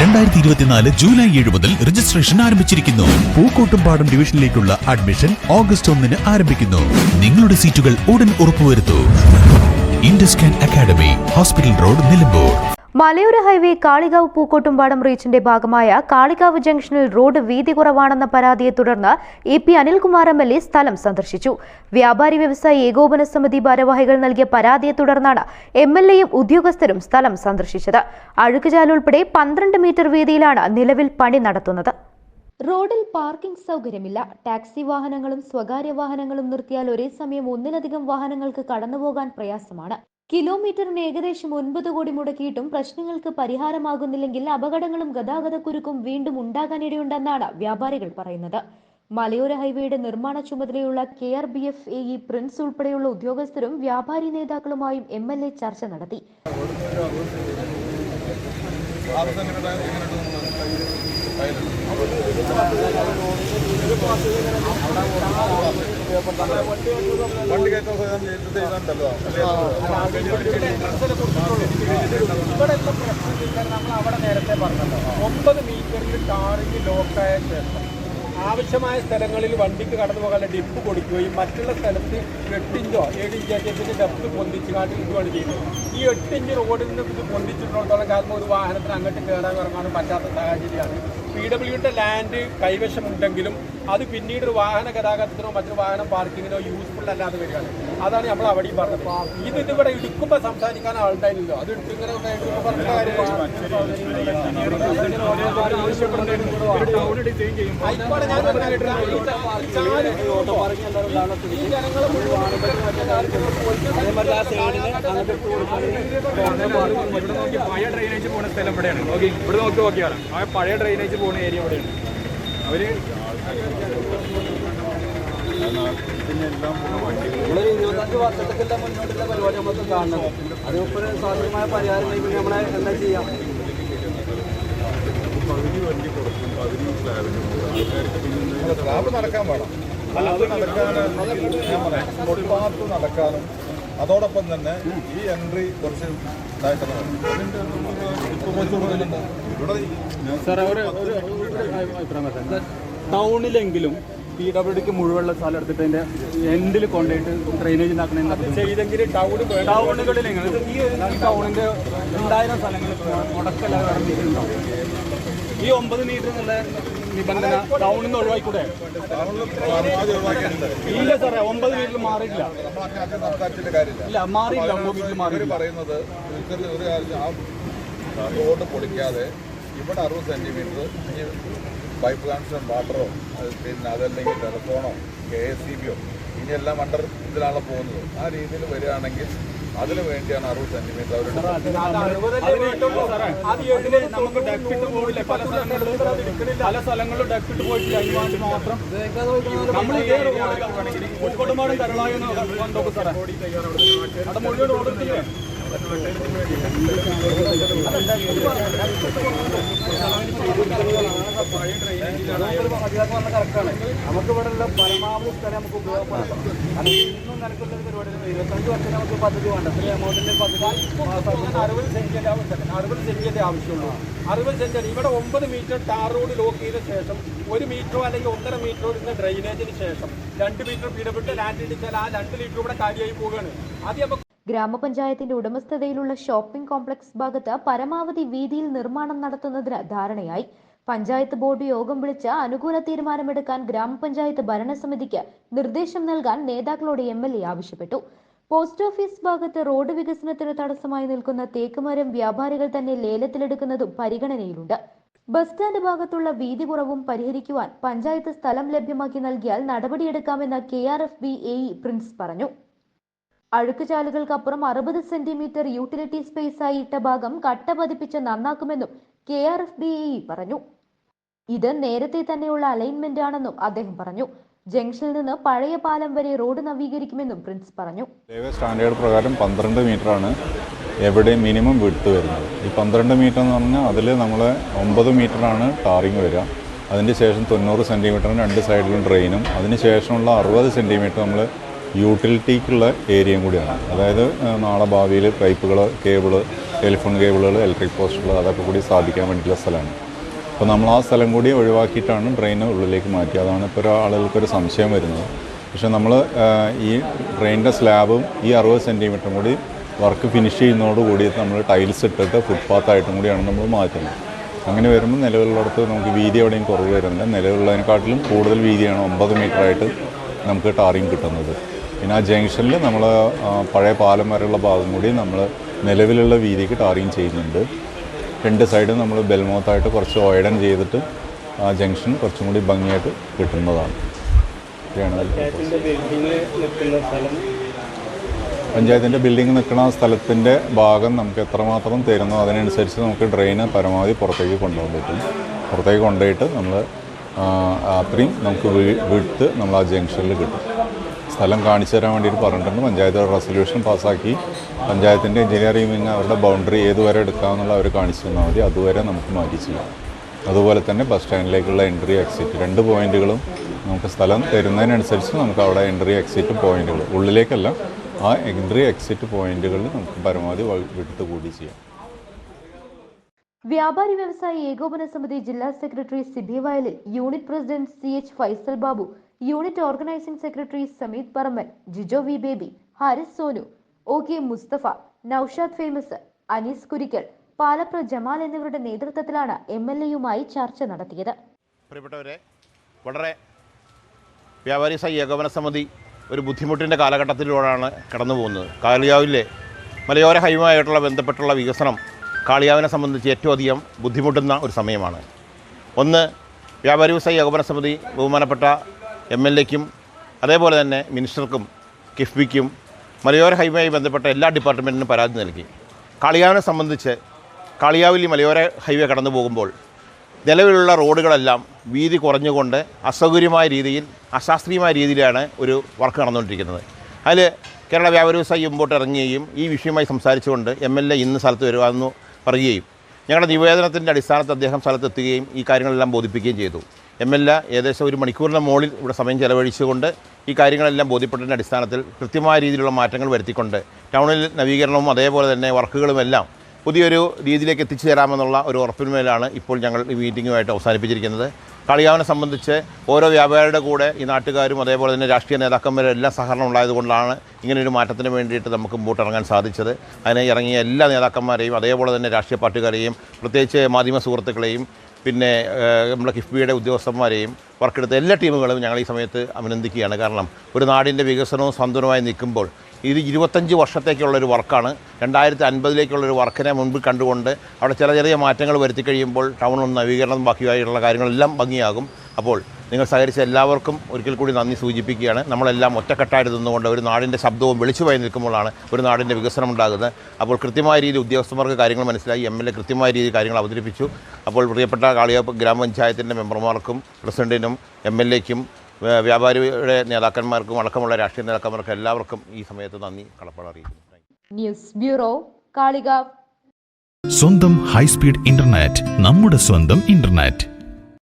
രണ്ടായിരത്തി ഇരുപത്തിനാല് ജൂലൈ ഏഴ് മുതൽ രജിസ്ട്രേഷൻ ആരംഭിച്ചിരിക്കുന്നു. പൂക്കോട്ടുംപാടം ഡിവിഷനിലേക്കുള്ള അഡ്മിഷൻ ഓഗസ്റ്റ് ഒന്നിന് ആരംഭിക്കുന്നു. നിങ്ങളുടെ സീറ്റുകൾ ഉടൻ ഉറപ്പുവരുത്തൂ. Induscan academy hospital road Nilambur. മലയോര ഹൈവേ കാളികാവ് പൂക്കോട്ടുംപാടം റീച്ചിന്റെ ഭാഗമായ കാളികാവ് ജംഗ്ഷനിൽ റോഡ് വീതി കുറവാണെന്ന പരാതിയെ തുടർന്ന് A P Anilkumar M L A സ്ഥലം സന്ദർശിച്ചു. വ്യാപാരി വ്യവസായി ഏകോപന സമിതി ഭാരവാഹികൾ നൽകിയ പരാതിയെ തുടർന്നാണ് എം എൽ എയും ഉദ്യോഗസ്ഥരും സ്ഥലം സന്ദർശിച്ചത്. അഴുക്കുചാൽ ഉൾപ്പെടെ പന്ത്രണ്ട് മീറ്റർ വീതിയിലാണ് നിലവിൽ പണി നടത്തുന്നത്. റോഡിൽ പാർക്കിംഗ് സൗകര്യമില്ല. ടാക്സി വാഹനങ്ങളും സ്വകാര്യ വാഹനങ്ങളും നിർത്തിയാൽ ഒരേ സമയം ഒന്നിലധികം വാഹനങ്ങൾക്ക് കടന്നുപോകാൻ പ്രയാസമാണ്. കിലോമീറ്ററിന് ഏകദേശം ഒൻപത് കോടി മുടക്കിയിട്ടും പ്രശ്നങ്ങൾക്ക് പരിഹാരമാകുന്നില്ലെങ്കിൽ അപകടങ്ങളും ഗതാഗതക്കുരുക്കും വീണ്ടും ഉണ്ടാകാനിടയുണ്ടെന്നാണ് വ്യാപാരികൾ പറയുന്നത്. മലയോര ഹൈവേയുടെ നിർമ്മാണ ചുമതലയുള്ള K R B F A E Prince ഉൾപ്പെടെയുള്ള ഉദ്യോഗസ്ഥരും വ്യാപാരി നേതാക്കളുമായും എം എൽ എ ചർച്ച നടത്തി. ഇവിടെ ഉള്ള പ്രശ്നം നമ്മൾ അവിടെ നേരത്തെ പറഞ്ഞല്ലോ ഒമ്പത് മീറ്ററിൽ ടാറിങ് ലോക്കായ ശേഷം ആവശ്യമായ സ്ഥലങ്ങളിൽ വണ്ടിക്ക് കടന്നു പോകാനുള്ള ഡിപ്പ് കൊടുക്കുകയും മറ്റുള്ള സ്ഥലത്ത് എട്ടിഞ്ചോ ഏഴ് ഇഞ്ചൊക്കെ ഇതിന്റെ ഡെപ്ത് പൊന്തിച്ച് കാട്ടി ഇതുമാണ് ചെയ്യുന്നത്. ഈ എട്ടിഞ്ച് റോഡിൽ നിന്ന് ഇത് പൊന്തിച്ചിട്ടുള്ളിടത്തോളം കാലം ഒരു വാഹനത്തിന് അങ്ങോട്ട് കയറാൻ ഇറങ്ങാനും പറ്റാത്ത സാഹചര്യമാണ്. പി ഡബ്ല്യുവിന്റെ ലാൻഡ് കൈവശമുണ്ടെങ്കിലും അത് പിന്നീട് ഒരു വാഹന ഗതാഗതത്തിനോ മറ്റൊരു വാഹനം പാർക്കിങ്ങിനോ യൂസ്ഫുൾ അല്ലാതെ വരികയാണ്. അതാണ് നമ്മൾ അവിടെയും പറഞ്ഞത്. ഇത് ഇതിവിടെ എടുക്കുമ്പോൾ സംസാരിക്കാൻ ആളുണ്ടായിരുന്നില്ല. അത് എടുത്തിങ്ങനെ ആയിക്കോട്ടെ, ഞാൻ പറഞ്ഞ ഈ ജനങ്ങളെ മുഴുവൻ പഴയ ഡ്രെയിനേജ് പോകുന്ന സ്ഥലം ഇവിടെയാണ്. നോക്കി ഇവിടെ നോക്കി നോക്കിയാണ് ആ പഴയ ഡ്രെയിനേജ് പോകുന്ന ഏരിയ ഇവിടെയാണ് അവർ നമ്മളൊരു ഇരുപത്തഞ്ച് വർഷത്തേക്കുള്ള മുന്നോട്ടുള്ള പരിപാടി നമുക്ക് കാണണം അത് ഇപ്പോൾ സാധ്യമായ പരിഹാരം പിന്നെ നമ്മളെ എന്താ ചെയ്യാം? സ്ലാബ് നടക്കാൻ പാടാം. ഞാൻ പറയാം ഫുട്പാത്ത് നടക്കാനും അതോടൊപ്പം തന്നെ ഈ എൻട്രി കുറച്ച് ടൗണിലെങ്കിലും പി ഡബ്ല്യു ഡിക്ക് മുഴുവനുള്ള സ്ഥലം എടുത്തിട്ട് അതിന്റെ എൻഡിൽ കൊണ്ടുപോയിട്ട് ഡ്രെയിനേജ് ചെയ്തെങ്കിൽ ടൗണുകളിലെങ്കിലും ഈ ടൗണിന്റെ രണ്ടായിരം സ്ഥലങ്ങളിൽ മുടക്കല്ലാതെ ഈ ഒമ്പത് മീറ്റർ എന്നുള്ള നിബന്ധന ടൗണിൽ നിന്ന് ഒഴിവാക്കൂടെ ഇല്ല സാറേ ഒമ്പത് മീറ്റർ മാറിയില്ല ഇല്ല മാറിയില്ല ഒമ്പത് വീട്ടിൽ മാറി പറയുന്നത് റോഡ് പൊളിക്കാതെ ഇവിടെ അറുപത് സെന്റിമീറ്റർ പൈപ്പ് കണക്ഷൻ വാട്ടറോ പിന്നെ അതല്ലെങ്കിൽ ടെലഫോണോ കെ എസ് സി ബിയോ ഇനിയെല്ലാം അണ്ടർ ഇതിലാണ് പോകുന്നത്. ആ രീതിയിൽ വരികയാണെങ്കിൽ അതിന് വേണ്ടിയാണ് അറുപത് സെന്റിമീറ്റർ പല സ്ഥലങ്ങളിലും ഡക്കിട്ട് പോയിട്ടില്ല. അതിന് വേണ്ടി മാത്രം. നമ്മൾ ഇതേ റോഡിൽ കോഴിക്കോട്ടുമാടും കരുളായും കൊണ്ടോക്കും സാറേ. അവിടെ മുഴുവൻ റോഡില്ലേ നമുക്ക് ഇവിടെ ഉള്ള പരമാവധി സ്ഥലം നമുക്ക് ഉപയോഗപ്പെടുത്താം. കാരണം ഇന്നും നിലക്കുള്ള ഒരു പരിപാടി ഇരുപത്തഞ്ച് വർഷം നമുക്ക് പദ്ധതി വേണ്ട. ഇത്രയും എമൗണ്ടിന്റെ പദ്ധതി അറുപത് സെന്റിന്റെ ആവശ്യം അറുപത് സെന്റിന്റെ ആവശ്യമുള്ളൂ. അറുപത് സെന്റ് ഇവിടെ ഒമ്പത് മീറ്റർ ടാർ റോഡ് ലോക്ക് ചെയ്ത ശേഷം ഒരു മീറ്ററോ അല്ലെങ്കിൽ ഒന്നര മീറ്ററോ ഇരുന്ന ഡ്രെയിനേജിന് ശേഷം രണ്ട് മീറ്റർ പിടപെട്ട് ലാൻഡ് ഇടിച്ചാൽ ആ രണ്ട് ലിറ്റർ ഇവിടെ കാര്യമായി പോവുകയാണ്. ആദ്യം നമുക്ക് ഗ്രാമപഞ്ചായത്തിന്റെ ഉടമസ്ഥതയിലുള്ള ഷോപ്പിംഗ് കോംപ്ലക്സ് ഭാഗത്ത് പരമാവധി വീതിയിൽ നിർമ്മാണം നടത്തുന്നതിന് ധാരണയായി. പഞ്ചായത്ത് ബോർഡ് യോഗം വിളിച്ച് അനുകൂല തീരുമാനമെടുക്കാൻ ഗ്രാമപഞ്ചായത്ത് ഭരണസമിതിക്ക് നിർദ്ദേശം നൽകാൻ നേതാക്കളോട് എം എൽ എ ആവശ്യപ്പെട്ടു. പോസ്റ്റ് ഓഫീസ് ഭാഗത്ത് റോഡ് വികസനത്തിന് തടസ്സമായി നിൽക്കുന്ന തേക്കുമരം വ്യാപാരികൾ തന്നെ ലേലത്തിലെടുക്കുന്നതും പരിഗണനയിലുണ്ട്. ബസ് സ്റ്റാൻഡ് ഭാഗത്തുള്ള വീതി കുറവും പരിഹരിക്കുവാൻ പഞ്ചായത്ത് സ്ഥലം ലഭ്യമാക്കി നൽകിയാൽ നടപടിയെടുക്കാമെന്ന് K R F B A Prince പറഞ്ഞു. അഴുക്കുചാലുകൾക്കപ്പുറം അറുപത് സെന്റിമീറ്റർ യൂട്ടിലിറ്റി സ്പേസ് ആയി ഇട്ട ഭാഗം കട്ട പതിപ്പിച്ച് നന്നാക്കുമെന്നും K R F B E പറഞ്ഞു. ഇത് നേരത്തെ തന്നെയുള്ള അലൈൻമെന്റ് ആണെന്നും അദ്ദേഹം പറഞ്ഞു. ജംഗ്ഷനിൽ നിന്ന് പഴയ പാലം വരെ റോഡ് നവീകരിക്കുമെന്നും പ്രിൻസ് പറഞ്ഞു. സ്റ്റാൻഡേർഡ് പ്രകാരം പന്ത്രണ്ട് മീറ്റർ ആണ് എവിടെ മിനിമം വിട്ട് വരുന്നത്. ഈ പന്ത്രണ്ട് മീറ്റർ എന്ന് പറഞ്ഞാൽ അതിൽ നമ്മൾ ഒമ്പത് ആണ് ടാറിങ് വരിക. അതിന് ശേഷം തൊണ്ണൂറ് സെന്റിമീറ്ററിന് രണ്ട് സൈഡിലും ഡ്രെയിനും. അതിന് ശേഷമുള്ള അറുപത് സെന്റിമീറ്റർ നമ്മൾ യൂട്ടിലിറ്റിക്കുള്ള ഏരിയയും കൂടിയാണ്. അതായത് നാളെ ഭാവിയിൽ പൈപ്പുകൾ കേബിൾ ടെലിഫോൺ കേബിളുകൾ ഇലക്ട്രിക് പോസ്റ്റുകൾ അതൊക്കെ കൂടി സ്ഥാപിക്കാൻ വേണ്ടിയിട്ടുള്ള സ്ഥലമാണ്. അപ്പോൾ നമ്മൾ ആ സ്ഥലം കൂടി ഒഴിവാക്കിയിട്ടാണ് ഡ്രെയിൻ ഉള്ളിലേക്ക് മാറ്റി. അതാണ് ഇപ്പോൾ ഒരാളുകൾക്കൊരു സംശയം വരുന്നത്. പക്ഷേ നമ്മൾ ഈ ട്രെയിനിന്റെ സ്ലാബും ഈ അറുപത് സെന്റിമീറ്ററും കൂടി വർക്ക് ഫിനിഷ് ചെയ്യുന്നതോടുകൂടി നമ്മൾ ടൈൽസ് ഇട്ടിട്ട് ഫുട്പാത്തായിട്ടും കൂടിയാണ് നമ്മൾ മാറ്റുന്നത്. അങ്ങനെ വരുമ്പോൾ നിലവിലുള്ളിടത്ത് നമുക്ക് വീതി എവിടെയും കുറവ് വരുന്നില്ല. നിലവിലുള്ളതിനെക്കാട്ടിലും കൂടുതൽ വീതിയാണ് ഒമ്പത് മീറ്ററായിട്ട് നമുക്ക് ടാറിങ് കിട്ടുന്നത്. പിന്നെ ആ ജംഗ്ഷനിൽ നമ്മൾ പഴയ പാലം വരെയുള്ള ഭാഗം കൂടി നമ്മൾ നിലവിലുള്ള വീതിക്ക് ടാറിങ് ചെയ്യുന്നുണ്ട്. രണ്ട് സൈഡും നമ്മൾ ബെൽമോത്തായിട്ട് കുറച്ച് ഓയിഡൻ ചെയ്തിട്ട് ആ ജംഗ്ഷൻ കുറച്ചും കൂടി ഭംഗിയായിട്ട് കിട്ടുന്നതാണ്. പഞ്ചായത്തിന്റെ ബിൽഡിംഗ് നിൽക്കുന്ന സ്ഥലത്തിന്റെ ഭാഗം നമുക്ക് എത്രമാത്രം തരുന്നോ അതിനനുസരിച്ച് നമുക്ക് ഡ്രെയിന് പരമാവധി പുറത്തേക്ക് കൊണ്ടുപോകാൻ പറ്റും. പുറത്തേക്ക് കൊണ്ടുപോയിട്ട് നമ്മൾ അത്രയും നമുക്ക് വിട്ട് നമ്മൾ ആ ജംഗ്ഷനിൽ കിട്ടും. സ്ഥലം കാണിച്ചു തരാൻ വേണ്ടിയിട്ട് പറഞ്ഞിട്ടുണ്ട്. പഞ്ചായത്ത് റെസൊല്യൂഷൻ പാസ്സാക്കി. പഞ്ചായത്തിന്റെ എഞ്ചിനീയറിംഗ് വിങ് അവരുടെ ബൗണ്ടറി ഏതുവരെ എടുക്കാമെന്നുള്ള അവർ കാണിച്ചു തന്നാൽ മതി. അതുവരെ നമുക്ക് മാറ്റി ചെയ്യാം. അതുപോലെ തന്നെ ബസ് സ്റ്റാൻഡിലേക്കുള്ള എൻട്രി എക്സിറ്റ് രണ്ട് പോയിന്റുകളും നമുക്ക് സ്ഥലം തരുന്നതിനനുസരിച്ച് നമുക്ക് അവിടെ എൻട്രി എക്സിറ്റ് പോയിന്റുകൾ. ഉള്ളിലേക്കല്ല ആ എൻട്രി എക്സിറ്റ് പോയിന്റുകളിൽ നമുക്ക് പരമാവധി വിട്ട് കൂടി ചെയ്യാം. വ്യാപാരി വ്യവസായി ഏകോപന സമിതി ജില്ലാ secretary Siby Vayalil unit president C H Faisal Babu unit organising secretary Sameeth Paramban Jijo V Baby Haris Sonu O K Mustafa Naushad Famous Anees Kurikkal Palapra Jamal എന്നിവരുടെ നേതൃത്വത്തിലാണ് എം എൽ എയുമായി ചർച്ച നടത്തിയത്. വളരെ വ്യാപാരി ഏകോപന സമിതി ഒരു ബുദ്ധിമുട്ടിന്റെ കാലഘട്ടത്തിലൂടെയാണ് കടന്നു പോകുന്നത് കാലിയാവിലെ മലയോര ഹൈവുമായിട്ടുള്ള ബന്ധപ്പെട്ടുള്ള വികസനം കാളിയാവിനെ സംബന്ധിച്ച് ഏറ്റവും അധികം ബുദ്ധിമുട്ടുന്ന ഒരു സമയമാണ്. ഒന്ന് വ്യാപാരി വ്യവസായി ഏകോപന സമിതി ബഹുമാനപ്പെട്ട എം എൽ എക്കും അതേപോലെ തന്നെ മിനിസ്റ്റർക്കും കിഫ്ബിക്കും മലയോര ഹൈവേയുമായി ബന്ധപ്പെട്ട എല്ലാ ഡിപ്പാർട്ട്മെന്റിനും പരാതി നൽകി. കാളിയാവിനെ സംബന്ധിച്ച് കാളിയാവിൽ മലയോര ഹൈവേ കടന്നു പോകുമ്പോൾ നിലവിലുള്ള റോഡുകളെല്ലാം വീതി കുറഞ്ഞുകൊണ്ട് അസൗകര്യമായ രീതിയിൽ അശാസ്ത്രീയമായ രീതിയിലാണ് ഒരു വർക്ക് നടന്നുകൊണ്ടിരിക്കുന്നത്. അതിൽ കേരള വ്യാപാര വ്യവസായി മുമ്പോട്ട് ഇറങ്ങുകയും ഈ വിഷയമായി സംസാരിച്ചുകൊണ്ട് എം എൽ എ ഇന്ന് സ്ഥലത്ത് വരുവാമെന്ന് പറയുകയും ഞങ്ങളുടെ നിവേദനത്തിന്റെ അടിസ്ഥാനത്തിൽ അദ്ദേഹം സ്ഥലത്തെത്തുകയും ഈ കാര്യങ്ങളെല്ലാം ബോധിപ്പിക്കുകയും ചെയ്തു. എം എൽ എ ഏകദേശം ഒരു മണിക്കൂറിന് മുകളിൽ ഇവിടെ സമയം ചെലവഴിച്ചുകൊണ്ട് ഈ കാര്യങ്ങളെല്ലാം ബോധ്യപ്പെട്ടതിന്റെ അടിസ്ഥാനത്തിൽ കൃത്യമായ രീതിയിലുള്ള മാറ്റങ്ങൾ വരുത്തിക്കൊണ്ട് ടൗണിൽ നവീകരണവും അതേപോലെ തന്നെ വർക്കുകളുമെല്ലാം പുതിയൊരു രീതിയിലേക്ക് എത്തിച്ചു തരാമെന്നുള്ള ഒരു ഉറപ്പിന്മേലാണ് ഇപ്പോൾ ഞങ്ങൾ ഈ മീറ്റിങ്ങുമായിട്ട് അവസാനിപ്പിച്ചിരിക്കുന്നത്. കളിയാവനെ സംബന്ധിച്ച് ഓരോ വ്യാപാരിയുടെ കൂടെ ഈ നാട്ടുകാരും അതേപോലെ തന്നെ രാഷ്ട്രീയ നേതാക്കന്മാരും എല്ലാം സഹകരണം ഉണ്ടായതുകൊണ്ടാണ് ഇങ്ങനൊരു മാറ്റത്തിന് വേണ്ടിയിട്ട് നമുക്ക് മുമ്പോട്ട് ഇറങ്ങാൻ സാധിച്ചത്. അതിന് ഇറങ്ങിയ എല്ലാ നേതാക്കന്മാരെയും അതേപോലെ തന്നെ രാഷ്ട്രീയ പാർട്ടിക്കാരെയും പ്രത്യേകിച്ച് മാധ്യമ സുഹൃത്തുക്കളെയും പിന്നെ നമ്മുടെ കിഫ്ബിയുടെ ഉദ്യോഗസ്ഥന്മാരെയും വർക്കെടുത്ത എല്ലാ ടീമുകളും ഞങ്ങൾ ഈ സമയത്ത് അഭിനന്ദിക്കുകയാണ്. കാരണം ഒരു നാടിന്റെ വികസനവും സന്തുലനമായി നിൽക്കുമ്പോൾ ഇത് ഇരുപത്തഞ്ച് വർഷത്തേക്കുള്ളൊരു വർക്കാണ്. രണ്ടായിരത്തി അൻപതിലേക്കുള്ളൊരു വർക്കിനെ മുൻപ് കണ്ടുകൊണ്ട് അവിടെ ചില ചെറിയ മാറ്റങ്ങൾ വരുത്തി കഴിയുമ്പോൾ ടൗണൊന്ന് നവീകരണം ബാക്കിയായിട്ടുള്ള കാര്യങ്ങളെല്ലാം ഭംഗിയാകും. അപ്പോൾ നിങ്ങൾ സഹകരിച്ച എല്ലാവർക്കും ഒരിക്കൽ കൂടി നന്ദി സൂചിപ്പിക്കുകയാണ്. നമ്മളെല്ലാം ഒറ്റക്കെട്ടായിട്ട് നിന്നുകൊണ്ട് ഒരു നാടിന്റെ ശബ്ദവും വെളിച്ചുമായി നിൽക്കുമ്പോഴാണ് ഒരു നാടിന്റെ വികസനം ഉണ്ടാകുന്നത് അപ്പോൾ കൃത്യമായ രീതിയിൽ ഉദ്യോഗസ്ഥന്മാർക്ക് കാര്യങ്ങൾ മനസ്സിലായി. എം എൽ എ കൃത്യമായ രീതിയിൽ കാര്യങ്ങൾ അവതരിപ്പിച്ചു. അപ്പോൾ പ്രിയപ്പെട്ട കാളിയ ഗ്രാമപഞ്ചായത്തിന്റെ മെമ്പർമാർക്കും പ്രസിഡന്റിനും എം എൽ എക്കും വ്യാപാരിയുടെ നേതാക്കന്മാർക്കും അടക്കമുള്ള രാഷ്ട്രീയ നേതാക്കന്മാർക്കും എല്ലാവർക്കും ഈ സമയത്ത് നന്ദി കടപ്പാട് അറിയിക്കുന്നു. News bureau Kalikavu. സ്വന്തം ഹൈസ്പീഡ് ഇന്റർനെറ്റ് നമ്മുടെ സ്വന്തം ഇന്റർനെറ്റ്.